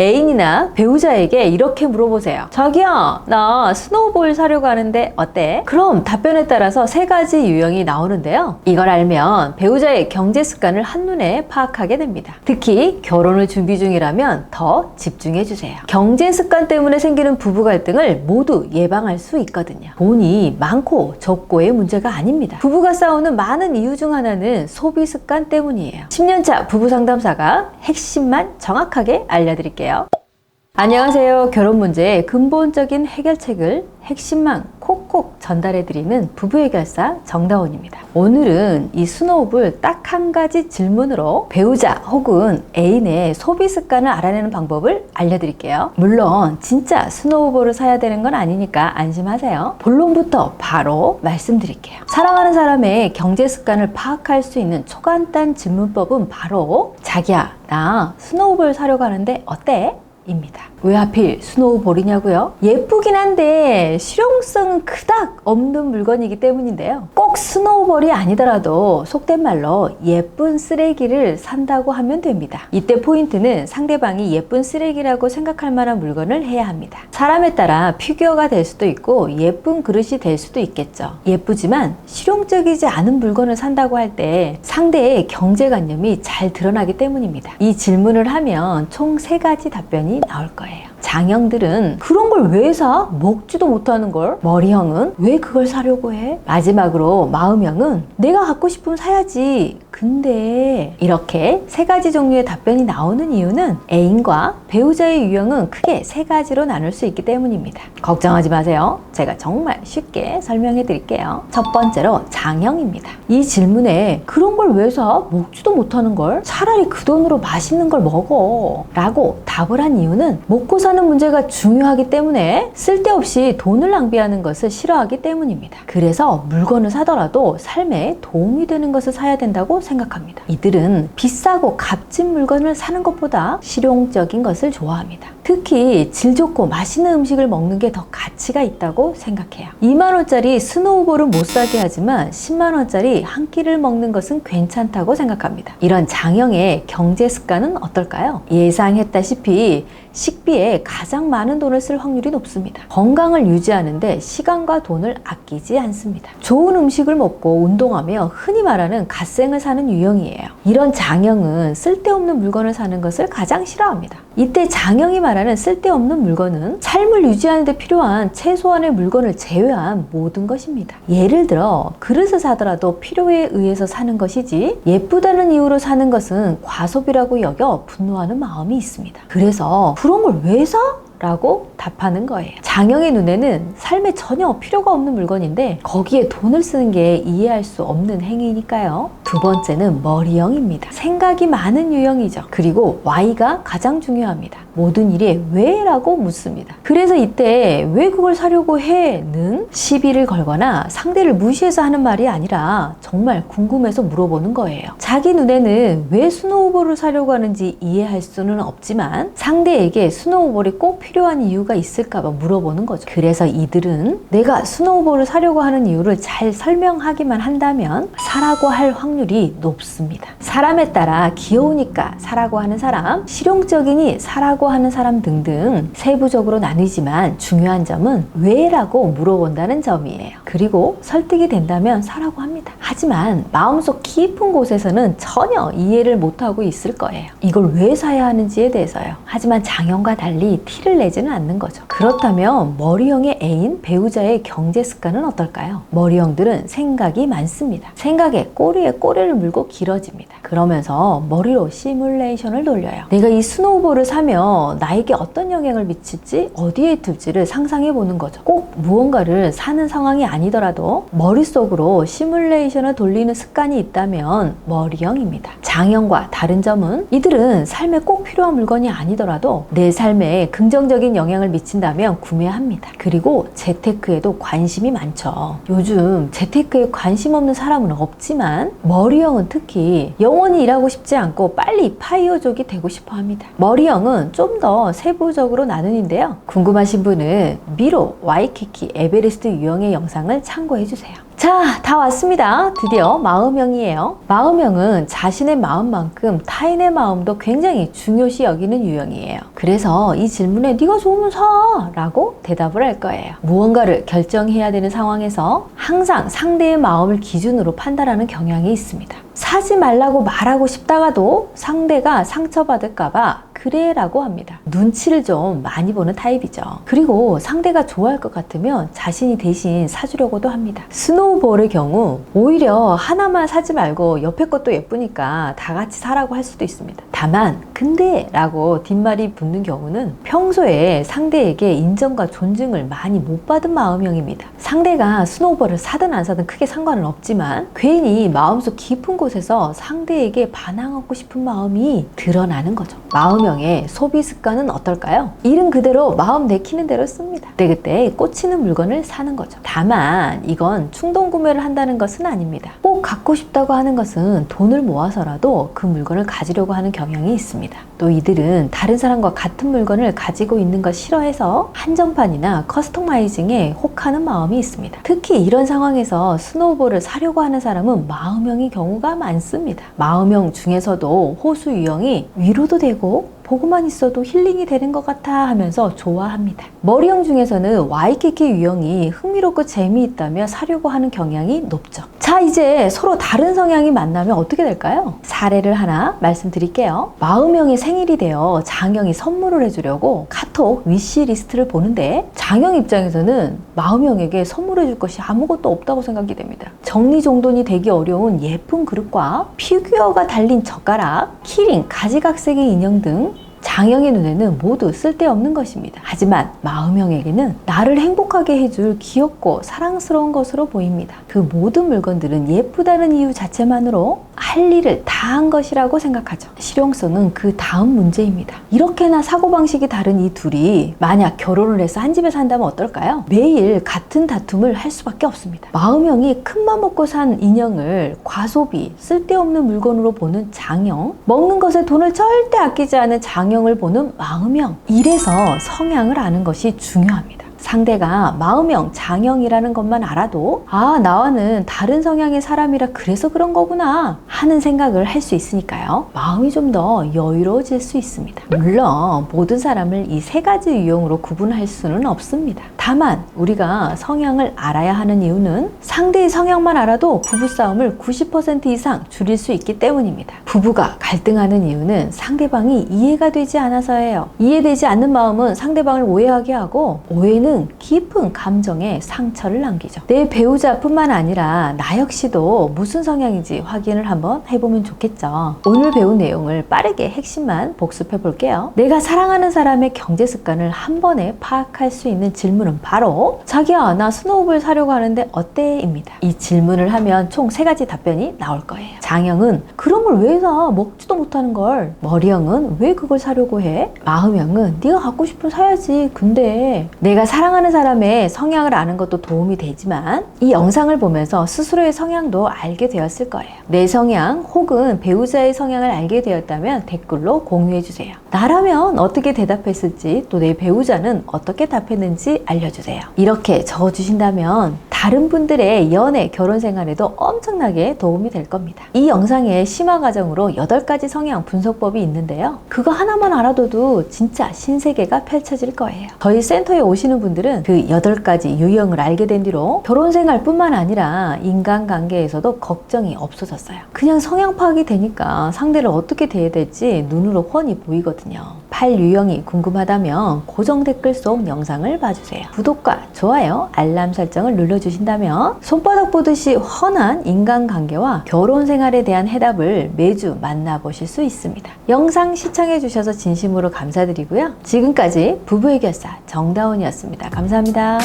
애인이나 배우자에게 이렇게 물어보세요. 자기야, 나 스노우볼 사려고 하는데 어때? 그럼 답변에 따라서 세 가지 유형이 나오는데요. 이걸 알면 배우자의 경제 습관을 한눈에 파악하게 됩니다. 특히 결혼을 준비 중이라면 더 집중해 주세요. 경제 습관 때문에 생기는 부부 갈등을 모두 예방할 수 있거든요. 돈이 많고 적고의 문제가 아닙니다. 부부가 싸우는 많은 이유 중 하나는 소비 습관 때문이에요. 10년차 부부 상담사가 핵심만 정확하게 알려드릴게요. 올릴게요. 안녕하세요. 결혼 문제의 근본적인 해결책을 핵심만 콕콕 전달해드리는 부부 해결사 정다원입니다. 오늘은 이 스노우볼 딱한 가지 질문으로 배우자 혹은 애인의 소비 습관을 알아내는 방법을 알려드릴게요. 물론 진짜 스노우볼을 사야 되는 건 아니니까 안심하세요. 본론부터 바로 말씀드릴게요. 사랑하는 사람의 경제 습관을 파악할 수 있는 초간단 질문법은 바로 자기야 나 스노우볼 사려고 하는데 어때? 입니다. 왜 하필 스노우볼이냐고요? 예쁘긴 한데 실용성은 그닥 없는 물건이기 때문인데요. 꼭 스노우볼이 아니더라도 속된 말로 예쁜 쓰레기를 산다고 하면 됩니다. 이때 포인트는 상대방이 예쁜 쓰레기라고 생각할 만한 물건을 해야 합니다. 사람에 따라 피규어가 될 수도 있고 예쁜 그릇이 될 수도 있겠죠. 예쁘지만 실용적이지 않은 물건을 산다고 할 때 상대의 경제관념이 잘 드러나기 때문입니다. 이 질문을 하면 총 세 가지 답변이 나올 거예요. 거예요. 장형들은 그런 걸 왜 사? 먹지도 못하는 걸. 머리형은 왜 그걸 사려고 해? 마지막으로 마음형은 내가 갖고 싶으면 사야지. 근데 이렇게 세 가지 종류의 답변이 나오는 이유는 애인과 배우자의 유형은 크게 세 가지로 나눌 수 있기 때문입니다. 걱정하지 마세요. 제가 정말 쉽게 설명해 드릴게요. 첫 번째로 장형입니다. 이 질문에 그런 걸 왜 사? 먹지도 못하는 걸? 차라리 그 돈으로 맛있는 걸 먹어. 라고 답을 한 이유는 먹고 사는 문제가 중요하기 때문에 쓸데없이 돈을 낭비하는 것을 싫어하기 때문입니다. 그래서 물건을 사더라도 삶에 도움이 되는 것을 사야 된다고 생각합니다. 이들은 비싸고 값진 물건을 사는 것보다 실용적인 것을 좋아합니다. 특히 질 좋고 맛있는 음식을 먹는 게 더 가치가 있다고 생각해요. 2만원짜리 스노우볼은 못 사게 하지만 10만원짜리 한 끼를 먹는 것은 괜찮다고 생각합니다. 이런 장형의 경제 습관은 어떨까요? 예상했다시피 식비에 가장 많은 돈을 쓸 확률이 높습니다. 건강을 유지하는데 시간과 돈을 아끼지 않습니다. 좋은 음식을 먹고 운동하며 흔히 말하는 갓생을 사는 유형이에요. 이런 장형은 쓸데없는 물건을 사는 것을 가장 싫어합니다. 이때 장형이 말하는 쓸데없는 물건은 삶을 유지하는 데 필요한 최소한의 물건을 제외한 모든 것입니다. 예를 들어 그릇을 사더라도 필요에 의해서 사는 것이지 예쁘다는 이유로 사는 것은 과소비라고 여겨 분노하는 마음이 있습니다. 그래서 그런 걸 왜 사? 라고 답하는 거예요. 장영의 눈에는 삶에 전혀 필요가 없는 물건인데 거기에 돈을 쓰는 게 이해할 수 없는 행위니까요. 두 번째는 머리형입니다. 생각이 많은 유형이죠. 그리고 Y가 가장 중요합니다. 모든 일에 왜 라고 묻습니다. 그래서 이때 왜 그걸 사려고 해?는 시비를 걸거나 상대를 무시해서 하는 말이 아니라 정말 궁금해서 물어보는 거예요. 자기 눈에는 왜 스노우볼을 사려고 하는지 이해할 수는 없지만 상대에게 스노우볼이 꼭 필요한 이유가 있을까봐 물어보는 거죠. 그래서 이들은 내가 스노우볼을 사려고 하는 이유를 잘 설명하기만 한다면 사라고 할 확률이 높습니다. 사람에 따라 귀여우니까 사라고 하는 사람, 실용적이니 사라고 하는 사람 등등 세부적으로 나뉘지만 중요한 점은 왜라고 물어본다는 점이에요. 그리고 설득이 된다면 사라고 합니다. 하지만 마음속 깊은 곳에서는 전혀 이해를 못하고 있을 거예요. 이걸 왜 사야 하는지에 대해서요. 하지만 장형과 달리 티를 내지는 않는 거죠. 그렇다면 머리형의 애인, 배우자의 경제 습관은 어떨까요? 머리형들은 생각이 많습니다. 생각에 꼬리에 꼬리를 물고 길어집니다. 그러면서 머리로 시뮬레이션을 돌려요. 내가 이 스노우볼을 사면 나에게 어떤 영향을 미칠지 어디에 둘지를 상상해 보는 거죠. 꼭 무언가를 사는 상황이 아니더라도 머릿속으로 시뮬레이션을 돌리는 습관이 있다면 머리형입니다. 장형과 다른 점은 이들은 삶에 꼭 필요한 물건이 아니더라도 내 삶에 긍정적인 영향을 미친다면 구매합니다. 그리고 재테크에도 관심이 많죠. 요즘 재테크에 관심 없는 사람은 없지만 머리형은 특히 영원히 일하고 싶지 않고 빨리 파이어족이 되고 싶어 합니다. 머리형은 좀 더 세부적으로 나누는데요. 궁금하신 분은 미로 와이키키 에베레스트 유형의 영상을 참고해 주세요. 자, 다 왔습니다. 드디어 마음형이에요. 마음형은 자신의 마음만큼 타인의 마음도 굉장히 중요시 여기는 유형이에요. 그래서 이 질문에 네가 좋으면 사! 라고 대답을 할 거예요. 무언가를 결정해야 되는 상황에서 항상 상대의 마음을 기준으로 판단하는 경향이 있습니다. 사지 말라고 말하고 싶다가도 상대가 상처받을까봐 그래 라고 합니다. 눈치를 좀 많이 보는 타입이죠. 그리고 상대가 좋아할 것 같으면 자신이 대신 사주려고도 합니다. 스노우볼의 경우 오히려 하나만 사지 말고 옆에 것도 예쁘니까 다 같이 사라고 할 수도 있습니다. 다만 근데 라고 뒷말이 붙는 경우는 평소에 상대에게 인정과 존중을 많이 못 받은 마음형입니다. 상대가 스노우볼을 사든 안 사든 크게 상관은 없지만 괜히 마음속 깊은 곳에서 상대에게 반항하고 싶은 마음이 드러나는 거죠. 마음형의 소비 습관은 어떨까요? 이름 그대로 마음 내키는 대로 씁니다. 그때그때 꽂히는 물건을 사는 거죠. 다만 이건 충동 구매를 한다는 것은 아닙니다. 꼭 갖고 싶다고 하는 것은 돈을 모아서라도 그 물건을 가지려고 하는 경 향이 있습니다. 또 이들은 다른 사람과 같은 물건을 가지고 있는 걸 싫어해서 한정판이나 커스터마이징에 혹하는 마음이 있습니다. 특히 이런 상황에서 스노우볼을 사려고 하는 사람은 마음형의 경우가 많습니다. 마음형 중에서도 호수 유형이 위로도 되고 보고만 있어도 힐링이 되는 것 같아 하면서 좋아합니다. 머리형 중에서는 YKK 유형이 흥미롭고 재미있다며 사려고 하는 경향이 높죠. 자, 이제 서로 다른 성향이 만나면 어떻게 될까요? 사례를 하나 말씀드릴게요. 마음형이 생일이 되어 장형이 선물을 해주려고 카톡 위시 리스트를 보는데 장형 입장에서는 마음형에게 선물해 줄 것이 아무것도 없다고 생각이 됩니다. 정리정돈이 되기 어려운 예쁜 그릇과 피규어가 달린 젓가락, 키링, 가지각색의 인형 등 장형의 눈에는 모두 쓸데없는 것입니다. 하지만 마음형에게는 나를 행복하게 해줄 귀엽고 사랑스러운 것으로 보입니다. 그 모든 물건들은 예쁘다는 이유 자체만으로 할 일을 다 한 것이라고 생각하죠. 실용성은 그 다음 문제입니다. 이렇게나 사고방식이 다른 이 둘이 만약 결혼을 해서 한 집에 산다면 어떨까요? 매일 같은 다툼을 할 수밖에 없습니다. 마음형이 큰맘 먹고 산 인형을 과소비, 쓸데없는 물건으로 보는 장형, 먹는 것에 돈을 절대 아끼지 않은 장형 을 보는 마음형. 이래서 성향을 아는 것이 중요합니다. 상대가 마음형, 장형이라는 것만 알아도 아, 나와는 다른 성향의 사람이라 그래서 그런 거구나 하는 생각을 할 수 있으니까요. 마음이 좀 더 여유로워질 수 있습니다. 물론 모든 사람을 이 세 가지 유형으로 구분할 수는 없습니다. 다만 우리가 성향을 알아야 하는 이유는 상대의 성향만 알아도 부부싸움을 90% 이상 줄일 수 있기 때문입니다. 부부가 갈등하는 이유는 상대방이 이해가 되지 않아서예요. 이해되지 않는 마음은 상대방을 오해하게 하고 오해는 깊은 감정에 상처를 남기죠. 내 배우자뿐만 아니라 나 역시도 무슨 성향인지 확인을 한번 해보면 좋겠죠. 오늘 배운 내용을 빠르게 핵심만 복습해 볼게요. 내가 사랑하는 사람의 경제 습관을 한 번에 파악할 수 있는 질문은 바로 자기야 나 스노우볼 사려고 하는데 어때? 입니다. 이 질문을 하면 총 세 가지 답변이 나올 거예요. 장형은 그런 걸 왜 사? 먹지도 못하는 걸. 머리형은 왜 그걸 사려고 해? 마음형은 네가 갖고 싶으면 사야지. 근데 내가 사랑하는 사람의 성향을 아는 것도 도움이 되지만 이 영상을 보면서 스스로의 성향도 알게 되었을 거예요. 내 성향 혹은 배우자의 성향을 알게 되었다면 댓글로 공유해 주세요. 나라면 어떻게 대답했을지 또 내 배우자는 어떻게 답했는지 알려 주세요. 이렇게 적어주신다면 다른 분들의 연애, 결혼 생활에도 엄청나게 도움이 될 겁니다. 이 영상의 심화 과정으로 8가지 성향 분석법이 있는데요. 그거 하나만 알아둬도 진짜 신세계가 펼쳐질 거예요. 저희 센터에 오시는 분들은 그 8가지 유형을 알게 된 뒤로 결혼 생활뿐만 아니라 인간관계에서도 걱정이 없어졌어요. 그냥 성향 파악이 되니까 상대를 어떻게 대해야 될지 눈으로 훤히 보이거든요. 8유형이 궁금하다면 고정 댓글 속 영상을 봐주세요. 구독과 좋아요, 알람 설정을 눌러주신다면 손바닥 보듯이 훤한 인간관계와 결혼 생활에 대한 해답을 매주 만나보실 수 있습니다. 영상 시청해주셔서 진심으로 감사드리고요. 지금까지 부부의 결사 정다운이었습니다. 감사합니다.